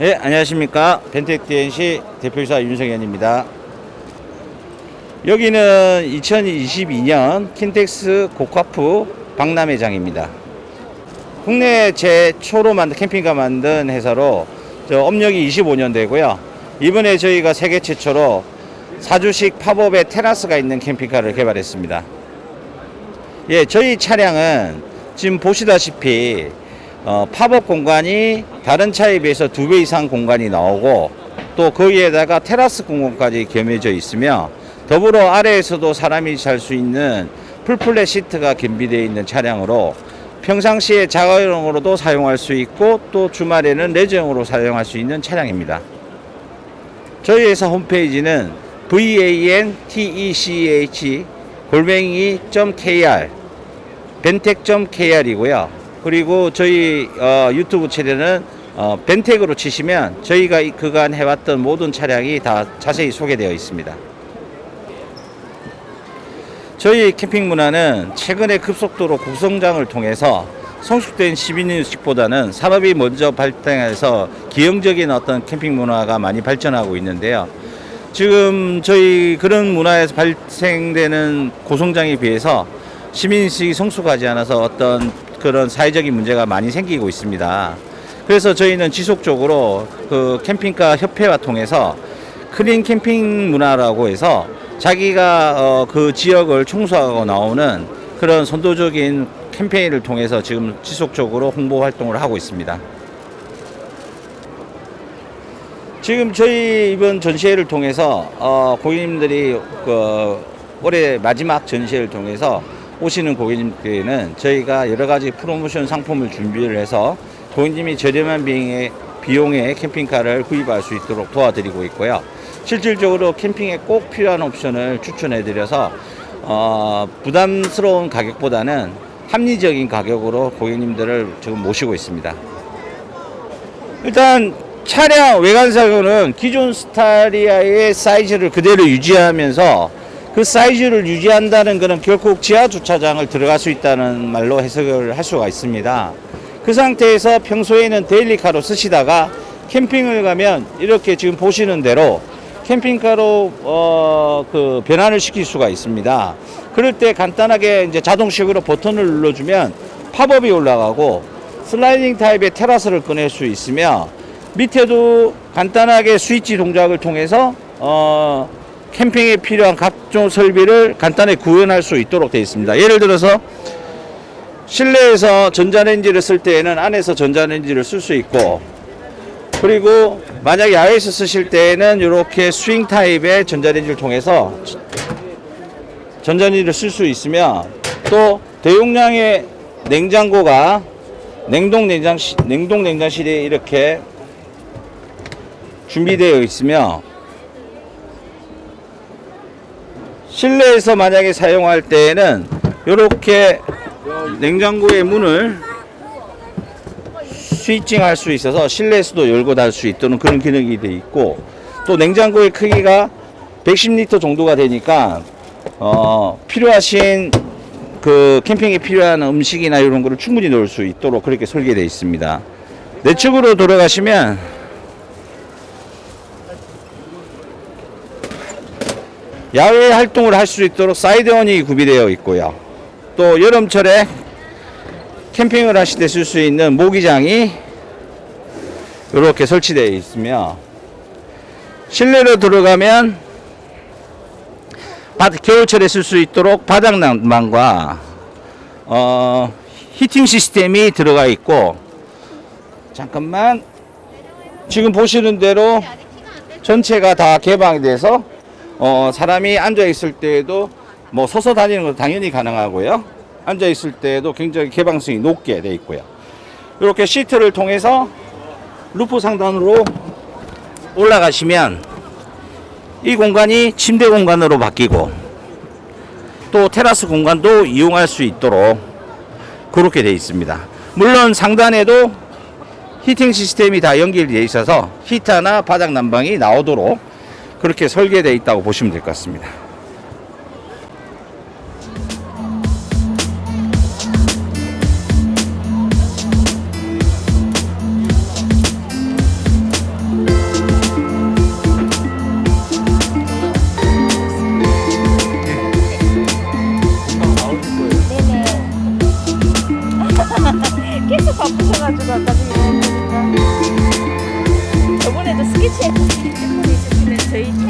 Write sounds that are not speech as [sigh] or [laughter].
네, 안녕하십니까. 벤텍 DNC 대표이사 윤성현입니다. 여기는 2022년 킨텍스 고카프 박람회장입니다. 국내 최초로 만든 캠핑카 만든 회사로 저 업력이 25년 되고요. 이번에 저희가 세계 최초로 사주식 팝업에 테라스가 있는 캠핑카를 개발했습니다. 예, 저희 차량은 지금 보시다시피 어, 팝업 공간이 다른 차에 비해서 두 배 이상 공간이 나오고 또 거기에다가 테라스 공간까지 겸해져 있으며 더불어 아래에서도 사람이 잘 수 있는 풀플랫 시트가 겸비되어 있는 차량으로 평상시에 자가용으로도 사용할 수 있고 또 주말에는 레저용으로 사용할 수 있는 차량입니다. 저희 회사 홈페이지는 vantech 골뱅이.kr 벤텍.kr이고요. 그리고 저희 어, 유튜브 채널은 어, 벤텍으로 치시면 저희가 이 그간 해왔던 모든 차량이 다 자세히 소개되어 있습니다. 저희 캠핑 문화는 최근에 급속도로 국성장을 통해서 성숙된 시민의식보다는 산업이 먼저 발달해서 기형적인 어떤 캠핑 문화가 많이 발전하고 있는데요. 지금 저희 그런 문화에서 발생되는 고성장에 비해서 시민의식이 성숙하지 않아서 어떤 그런 사회적인 문제가 많이 생기고 있습니다. 그래서 저희는 지속적으로 그 캠핑카 협회와 통해서 클린 캠핑 문화라고 해서 자기가 어, 그 지역을 청소하고 나오는 그런 선도적인 캠페인을 통해서 지금 지속적으로 홍보 활동을 하고 있습니다. 지금 저희 이번 전시회를 통해서 어, 고객님들이 그 올해 마지막 전시회를 통해서 오시는 고객님께는 저희가 여러 가지 프로모션 상품을 준비를 해서 고객님이 저렴한 비용에, 비용에 캠핑카를 구입할 수 있도록 도와드리고 있고요. 실질적으로 캠핑에 꼭 필요한 옵션을 추천해 드려서 어, 부담스러운 가격보다는 합리적인 가격으로 고객님들을 지금 모시고 있습니다. 일단 차량 외관상으로는 기존 스타리아의 사이즈를 그대로 유지하면서 그 사이즈를 유지한다는 것은 결국 지하 주차장을 들어갈 수 있다는 말로 해석을 할 수가 있습니다. 그 상태에서 평소에는 데일리카로 쓰시다가 캠핑을 가면 이렇게 지금 보시는 대로 캠핑카로 어, 그 변환을 시킬 수가 있습니다. 그럴 때 간단하게 이제 자동식으로 버튼을 눌러주면 팝업이 올라가고 슬라이딩 타입의 테라스를 꺼낼 수 있으며 밑에도 간단하게 스위치 동작을 통해서 어, 캠핑에 필요한 각종 설비를 간단히 구현할 수 있도록 되어 있습니다. 예를 들어서 실내에서 전자레인지를 쓸 때에는 안에서 전자레인지를 쓸 수 있고 그리고 만약 야외에서 쓰실 때에는 이렇게 스윙 타입의 전자레인지를 통해서 전자레인지를 쓸 수 있으며 또 대용량의 냉장고가 냉동 냉장실 냉동 냉장실이 이렇게 준비되어 있으며 실내에서 만약에 사용할 때에는 이렇게 냉장고의 문을 스위칭 할 수 있어서 실내에서도 열고 닫을 수 있도록 그런 기능이 되어 있고 또 냉장고의 크기가 110리터 정도가 되니까 어, 필요하신 그 캠핑에 필요한 음식이나 이런 거를 충분히 넣을 수 있도록 그렇게 설계되어 있습니다. 내측으로 돌아가시면 야외 활동을 할 수 있도록 사이드원이 구비되어 있고요. 또 여름철에 캠핑을 하실 때 쓸 수 있는 모기장이 이렇게 설치되어 있으며 실내로 들어가면 바- 겨울철에 쓸 수 있도록 바닥 난방과 어, 히팅 시스템이 들어가 있고 잠깐만 지금 보시는 대로 전체가 다 개방이 돼서 어, 사람이 앉아 있을 때에도 뭐 서서 다니는 건 당연히 가능하고요. 앉아 있을 때에도 굉장히 개방성이 높게 돼 있고요. 이렇게 시트를 통해서 루프 상단으로 올라가시면 이 공간이 침대 공간으로 바뀌고 또 테라스 공간도 이용할 수 있도록 그렇게 되어 있습니다. 물론 상단에도 히팅 시스템이 다 연결되어 있어서 히터나 바닥 난방이 나오도록 그렇게 설계되어 있다고 보시면 될 것 같습니다. 네, 네. [laughs] 계속 바쁘셔가지고 아까 지금 저번에도 스케치 했는데. 可以